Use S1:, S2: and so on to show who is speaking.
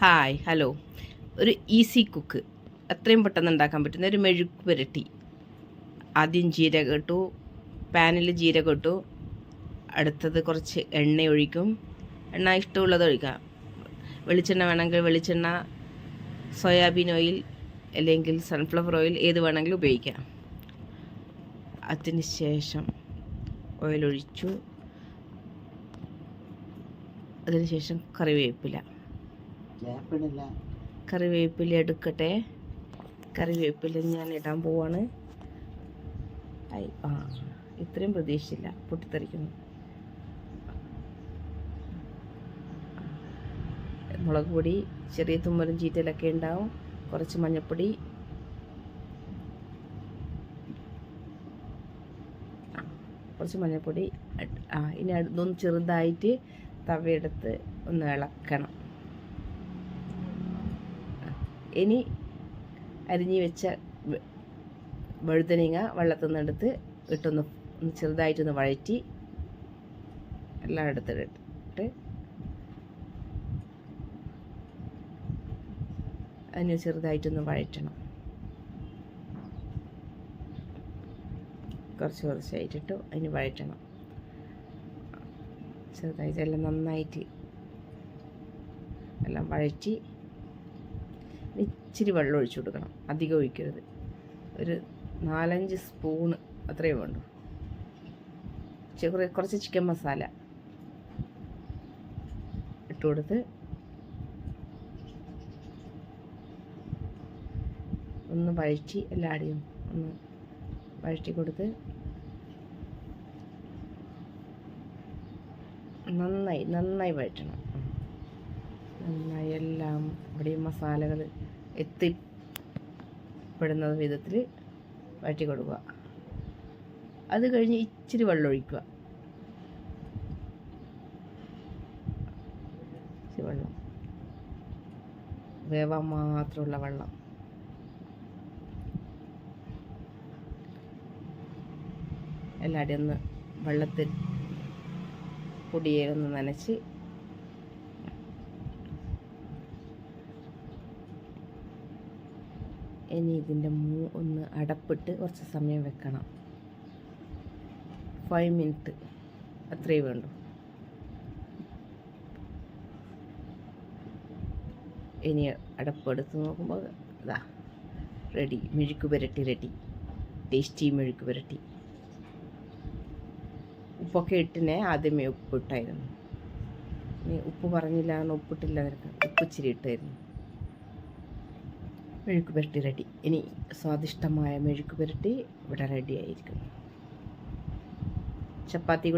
S1: Hi hello. ഒരു easy cook. എത്രയും പെട്ടെന്ന് ഉണ്ടാക്കാൻ പറ്റുന്ന ഒരു മെഴുക്ക് പുരട്ടി. ആദ്യം ജീരകം ഇട്ടു പാനിൽ ജീരകം ഇട്ടു. അടുത്തത് കുറച്ച് എണ്ണ ഒഴിക്കും. എണ്ണ ഇഷ്ടമുള്ളത് ഒഴിക്കാം. വെളിച്ചെണ്ണ വേണമെങ്കിൽ വെളിച്ചെണ്ണ സോയാബീൻ ഓയിൽ അല്ലെങ്കിൽ സൺഫ്ലവർ ഓയിൽ ഏത് വേണമെങ്കിലും ഉപയോഗിക്കാം. അതിന് ശേഷം ഓയിൽ ഒഴിച്ചു. അതിനുശേഷം കറിവേപ്പില. കറിവേപ്പില എടുക്കട്ടെ. കറിവേപ്പില ഞാൻ ഇടാൻ പോവാണ്. ആ ഇത്രയും പ്രതീക്ഷയില്ല. പൊട്ടിത്തെറിക്കുന്നു. മുളക് പൊടി ചെറിയ തുമ്മലും ചീറ്റലൊക്കെ ഉണ്ടാവും. കുറച്ച് മഞ്ഞൾപ്പൊടി കുറച്ച് മഞ്ഞൾപ്പൊടി ആ ഇനി അതൊന്ന് ചെറുതായിട്ട് തവയെടുത്ത് ഒന്ന് ഇളക്കണം. ഇനി അരിഞ്ഞ് വെച്ച വഴുതനങ്ങ വെള്ളത്തിൽ നിന്ന് എടുത്ത് ഇട്ടൊന്ന് ചെറുതായിട്ടൊന്ന് വഴറ്റി എല്ലാം എടുത്തിട്ട് അതിന് ചെറുതായിട്ടൊന്ന് വഴറ്റണം. കുറച്ച് കുറച്ചായിട്ടിട്ടു അതിന് വഴറ്റണം. ചെറുതായിട്ട് എല്ലാം നന്നായിട്ട് എല്ലാം വഴറ്റി ഇച്ചിരി വെള്ളം ഒഴിച്ചു കൊടുക്കണം. അധികം ഒഴിക്കരുത്. ഒരു നാലഞ്ച് സ്പൂണ് അത്രയേ വേണ്ടൂ. കുറച്ച് ചിക്കൻ മസാല ഇട്ട് കൊടുത്ത് ഒന്ന് വഴറ്റി എല്ലാടിയും ഒന്ന് വഴറ്റി കൊടുത്ത് നന്നായി നന്നായി വഴറ്റണം. നന്നായി എല്ലാം ഇവിടെ മസാലകൾ എത്തിപ്പെടുന്ന വിധത്തിൽ വഴറ്റി കൊടുക്കുക. അത് കഴിഞ്ഞ് ഇച്ചിരി വെള്ളം ഒഴിക്കുക. ഇച്ചിരി വെള്ളം. വേവാൻ മാത്രമുള്ള വെള്ളം. എല്ലാവരും ഒന്ന് വെള്ളത്തിൽ പൊടിയെ ഒന്ന് നനച്ച് ഇനി ഇതിന്റെ മൂ ഒന്ന് അടപ്പിട്ട് കുറച്ച് സമയം വെക്കണം. ഫൈവ് മിനിറ്റ് അത്രയേ വേണ്ടൂ. ഇനി അടപ്പെടുത്ത് നോക്കുമ്പോൾ ഇതാ റെഡി മെഴുക്ക് പുരട്ടി റെഡി ടേസ്റ്റി മെഴുക്ക് പുരട്ടി. ഉപ്പൊക്കെ ഇട്ടിനെ ആദ്യമേ ഉപ്പിട്ടായിരുന്നു. ഉപ്പ് പറഞ്ഞില്ല എന്ന് ഉപ്പിട്ടില്ല നിനക്ക്. ഉപ്പ് ഇച്ചിരി ഇട്ടായിരുന്നു. മെഴുക്ക് പുരട്ടി റെഡി. ഇനി സ്വാദിഷ്ടമായ മെഴുക്ക് പുരട്ടി ഇവിടെ റെഡി ആയിരിക്കും. ചപ്പാത്തി